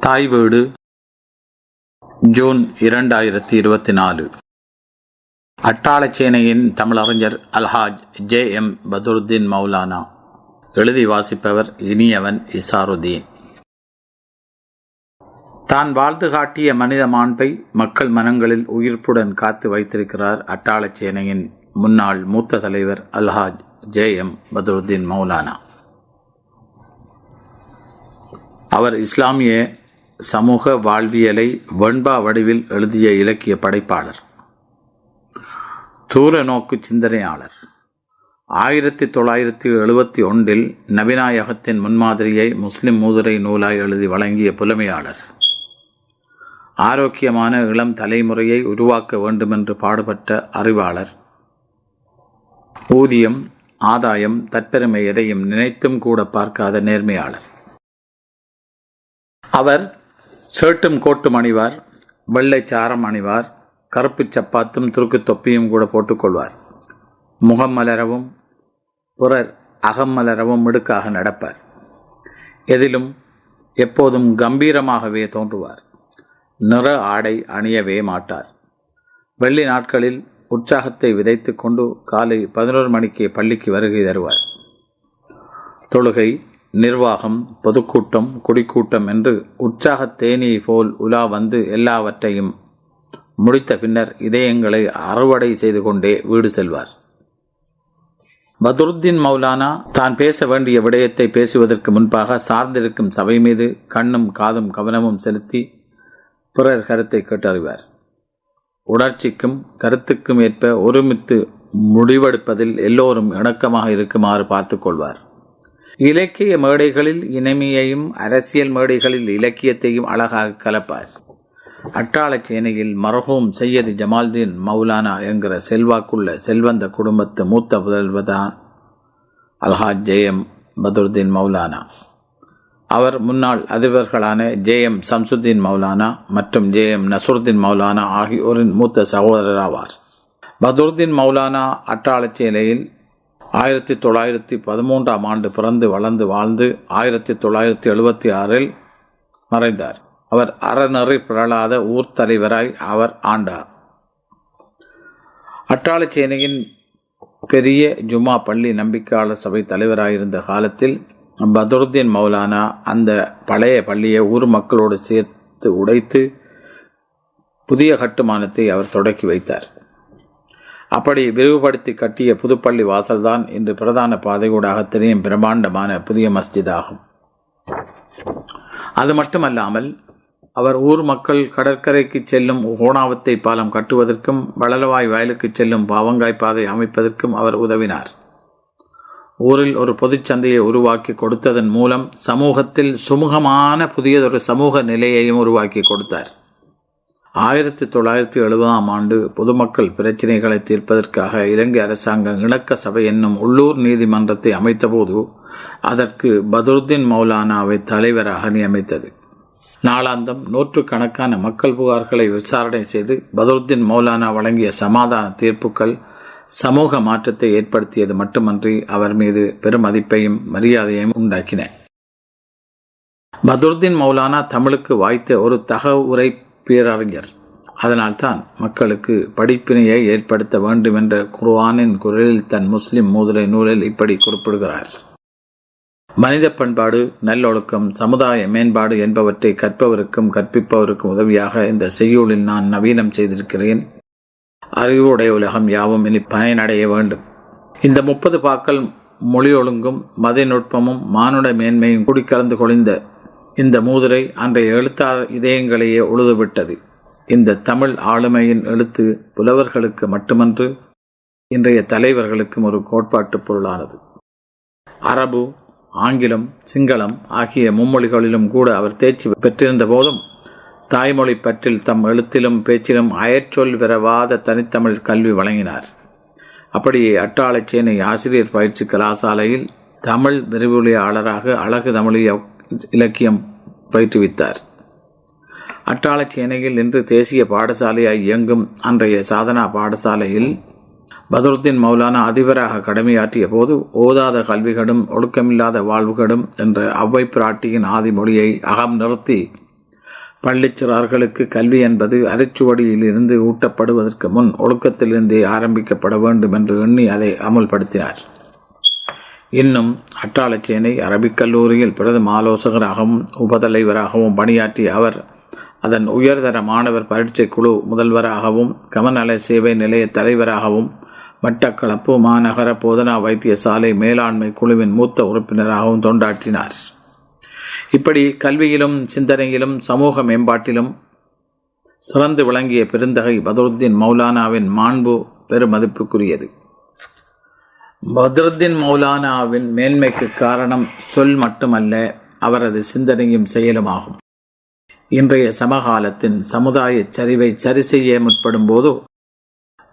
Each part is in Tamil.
தாய் வீடு ஜூன் இரண்டாயிரத்தி இருபத்தி நாலு அட்டாளச்சேனையின் தமிழறிஞர் அல்ஹாஜ் ஜே எம் பதுருதீன் மௌலானா. எழுதி வாசிப்பவர் இனியவன் இசாருதீன். தான் வாழ்ந்து காட்டிய மனித மாண்பை மக்கள் மனங்களில் உயிர்ப்புடன் காத்து வைத்திருக்கிறார் அட்டாளச்சேனையின் முன்னாள் மூத்த தலைவர் அல்ஹாஜ் ஜே எம் பதுருதீன் மௌலானா. அவர் இஸ்லாமிய சமூக வாழ்வியலை வெண்பா வடிவில் எழுதிய இலக்கிய படைப்பாளர். தூர நோக்கு சிந்தனையாளர். ஆயிரத்தி தொள்ளாயிரத்தி எழுபத்தி ஒன்றில் நபிநாயகத்தின் முன்மாதிரியை முஸ்லிம் மூதுரை நூலாய் எழுதி வழங்கிய புலமையாளர். ஆரோக்கியமான இளம் தலைமுறையை உருவாக்க வேண்டுமென்று பாடுபட்ட அறிவாளர். ஊதியம் ஆதாயம் தற்பெருமை எதையும் நினைத்தும் கூட பார்க்காத நேர்மையாளர். அவர் ஷர்ட்டும் கோட்டும் அணிவார் வெள்ளை சாரம் அணிவார் கருப்பு சப்பாத்தும் துருக்கு தொப்பியும் கூட போட்டுக்கொள்வார் முகம் மலரவும் புறர் அகம் மலரவும் மிடுக்காக நடப்பார். எதிலும் எப்போதும் கம்பீரமாகவே தோன்றுவார். நிற ஆடை அணியவே மாட்டார். வெள்ளி நாட்களில் உற்சாகத்தை விதைத்து கொண்டு காலை பதினோரு மணிக்கு பள்ளிக்கு வருகை தருவார். தொழுகை நிர்வாகம் பொதுக்கூட்டம் குடிக்கூட்டம் என்று உற்சாக தேனியை போல் உலா வந்து எல்லாவற்றையும் முடித்த பின்னர் இதயங்களை அறுவடை செய்து கொண்டே வீடு செல்வார். பதுருத்தீன் மௌலானா தான் பேச வேண்டிய விடயத்தை பேசுவதற்கு முன்பாக சார்ந்திருக்கும் சபை மீது கண்ணும் காதும் கவனமும் செலுத்தி பிறர் கருத்தை கேட்டறிவார். உணர்ச்சிக்கும் கருத்துக்கும் ஏற்ப ஒருமித்து முடிவெடுப்பதில் எல்லோரும் இணக்கமாக இருக்குமாறு பார்த்துக்கொள்வார் இலக்கிய மேடைகளில் இனிமையையும் அரசியல் மேடைகளில் இலக்கியத்தையும் அழகாக கலப்பார். அட்டாளச்சேனையில் மரஹூம் சையது ஜமால்தீன் மௌலானா என்கிற செல்வாக்குள்ள செல்வந்த குடும்பத்து மூத்த புதல்வதான் அல்ஹாஜ் ஜெயம் பதுருதீன் மௌலானா. அவர் முன்னாள் அதிபர்களான ஜே எம் சம்சுத்தீன் மௌலானா மற்றும் ஜே எம் நசுருத்தீன் மௌலானா ஆகியோரின் மூத்த சகோதரர் ஆவார் பதுருதீன் மௌலானா அட்டாளச்சேனையில் ஆயிரத்தி தொள்ளாயிரத்தி பதிமூன்றாம் ஆண்டு பிறந்து வளர்ந்து வாழ்ந்து ஆயிரத்தி தொள்ளாயிரத்தி எழுபத்தி ஆறில் மறைந்தார். அவர் அறநெறி பிறழாத ஊர் தலைவராய் அவர் ஆண்டார். அட்டாளச்சேனையின் பெரிய ஜுமா பள்ளி நம்பிக்கையாளர் சபை தலைவராயிருந்த காலத்தில் பதுருத்தீன் மௌலானா அந்த பழைய பள்ளியை ஊர் மக்களோடு சேர்த்து உடைத்து புதிய கட்டுமானத்தை அவர் தொடக்கி வைத்தார். அப்படி விரிவுபடுத்தி கட்டிய புதுப்பள்ளி வாசல்தான் இன்று பிரதான பாதையூடாக தெரியும் பிரம்மாண்டமான புதிய மஸ்ஜித் ஆகும் அது மட்டுமல்லாமல் அவர் ஊர் மக்கள் கடற்கரைக்கு செல்லும் ஓணாவத்தை பாலம் கட்டுவதற்கும் வளலவாய் வயலுக்கு செல்லும் பாவங்காய் பாதை அமைப்பதற்கும் அவர் உதவினார். ஊரில் ஒரு பொதுச்சந்தையை உருவாக்கி கொடுத்ததன் மூலம் சமூகத்தில் சுமூகமான புதியதொரு சமூக நிலையையும் உருவாக்கி கொடுத்தார். ஆயிரத்தி தொள்ளாயிரத்தி எழுபதாம் ஆண்டு பொதுமக்கள் பிரச்சினைகளை தீர்ப்பதற்காக இலங்கை அரசாங்கம் இணக்க சபை என்னும் உள்ளூர் நீதிமன்றத்தை அமைத்தபோது அதற்கு பதுருத்தீன் மௌலானாவை தலைவராக நியமித்தது. நாளாந்தம் நூற்றுக்கணக்கான மக்கள் புகார்களை விசாரணை செய்து பதுருத்தீன் மௌலானா வழங்கிய சமாதான தீர்ப்புகள் சமூக மாற்றத்தை ஏற்படுத்தியது மட்டுமன்றி அவர் மீது பெருமதிப்பையும் மரியாதையையும் உண்டாக்கின. பதுருத்தீன் மௌலானா தமிழுக்கு வாய்த்த ஒரு தகவுரை பேரறிஞர். அதனால்தான் மக்களுக்கு படிப்பினையை ஏற்படுத்த வேண்டும் என்ற குர்வானின் குரலில் தன் முஸ்லிம் மூதுரை நூலில் இப்படி குறிப்பிடுகிறார். மனித பண்பாடு நல்லொழுக்கம் சமுதாய மேம்பாடு என்பவற்றை கற்பவருக்கும் கற்பிப்பவருக்கும் உதவியாக இந்த செய்யுளில் நான் நவீனம் செய்திருக்கிறேன். அறிவுடைய உலகம் யாவும் இனி பயனடைய வேண்டும். இந்த முப்பது பாக்கள் மொழி ஒழுங்கும் மத நுட்பமும் மானுட மேன்மையும் குடிக்கலந்து கொழிந்த இந்த மூதுரை அன்றைய எழுத்தாளர் இதயங்களையே உழுதுவிட்டது. இந்த தமிழ் ஆளுமையின் எழுத்து புலவர்களுக்கு மட்டுமன்று இன்றைய தலைவர்களுக்கும் ஒரு கோட்பாட்டு பொருளானது. அரபு ஆங்கிலம் சிங்களம் ஆகிய மும்மொழிகளிலும் கூட அவர் தேர்ச்சி பெற்றிருந்த போதும் தாய்மொழி பற்றில் தம் எழுத்திலும் பேச்சிலும் அயற்சொல் விரவாத தனித்தமிழ் கல்வி வழங்கினார். அப்படியே அட்டாளச்சேனை ஆசிரியர் பயிற்சி கலாசாலையில் தமிழ் விரிவுரையாளராக அழகு தமிழிய இலக்கியம் பயிற்றுவித்தார் அட்டாளச்சேனையில் இன்று தேசிய பாடசாலையாய் இயங்கும் அன்றைய சாதனா பாடசாலையில் பதருத்தின் மௌலானா அதிபராக கடமையாற்றிய போது ஓதாத கல்விகளும் ஒழுக்கமில்லாத வாழ்வுகளும் என்ற அவ்வை பிராட்டியின் ஆதிமொழியை அகம் நிறுத்தி பள்ளிச்சிறார்களுக்கு கல்வி என்பது அரைச்சுவடியில் இருந்து ஊட்டப்படுவதற்கு முன் ஒழுக்கத்திலிருந்தே ஆரம்பிக்கப்பட வேண்டும் என்று எண்ணி அதை அமுல்படுத்தினார். இன்னும் அட்டாளச்சேனை அரபிக் கல்லூரியில் பிரதம ஆலோசகராகவும் உபதலைவராகவும் பணியாற்றிய அவர் அதன் உயர்தர மாணவர் பரீட்சை குழு முதல்வராகவும் கமநல சேவை நிலைய தலைவராகவும் மட்டக்களப்பு மாநகர போதனா வைத்தியசாலை மேலாண்மை குழுவின் மூத்த உறுப்பினராகவும் தொண்டாற்றினார். இப்படி கல்வியிலும் சிந்தனையிலும் சமூக மேம்பாட்டிலும் சிறந்து விளங்கிய பெருந்தகை பதருத்தீன் மௌலானாவின் மாண்பு பெருமதிப்புக்குரியது. பத்ருத்தின் மௌலானாவின் மேன்மைக்கு காரணம் சொல் மட்டுமல்ல அவரது சிந்தனையும் செயலுமாகும். இன்றைய சமகாலத்தின் சமுதாய சரிவை சரி செய்ய முற்படும் போது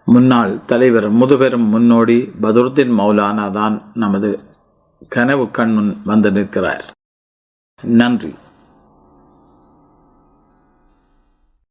முன்னாள் தலைவர் முதுபெரும் முன்னோடி பதுருத்தீன் மௌலானா தான் நமது கனவு கண்முன் வந்து நிற்கிறார். நன்றி.